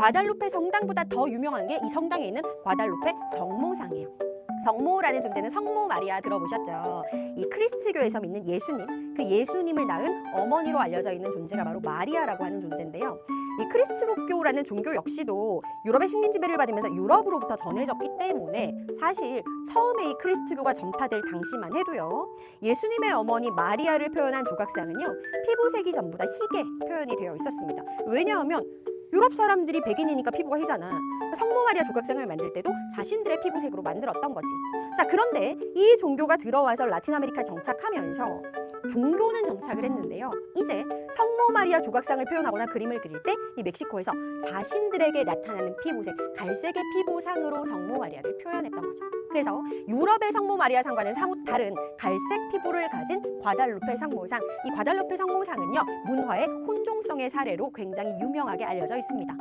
과달루페 성당보다 더 유명한 게 이 성당에 있는 과달루페 성모상이에요. 성모라는 존재는 성모 마리아 들어보셨죠? 이 크리스트교에서 믿는 예수님, 그 예수님을 낳은 어머니로 알려져 있는 존재가 바로 마리아라고 하는 존재인데요. 이 크리스트교라는 종교 역시도 유럽의 식민 지배를 받으면서 유럽으로부터 전해졌기 때문에 사실 처음에 이 크리스트교가 전파될 당시만 해도요. 예수님의 어머니 마리아를 표현한 조각상은요. 피부색이 전부 다 희게 표현이 되어 있었습니다. 왜냐하면 유럽 사람들이 백인이니까 피부가 희잖아. 성모 마리아 조각상을 만들 때도 자신들의 피부색으로 만들었던 거지. 자, 그런데 이 종교가 들어와서 라틴 아메리카 정착하면서 종교는 정착을 했는데요. 이제 성모 마리아 조각상을 표현하거나 그림을 그릴 때 이 멕시코에서 자신들에게 나타나는 피부색, 갈색의 피부상으로 성모 마리아를 표현했던 거죠. 그래서 유럽의 성모 마리아 상과는 사뭇 다른 갈색 피부를 가진 과달루페 성모상. 이 과달루페 성모상은요, 문화의 혼종성의 사례로 굉장히 유명하게 알려져 있습니다.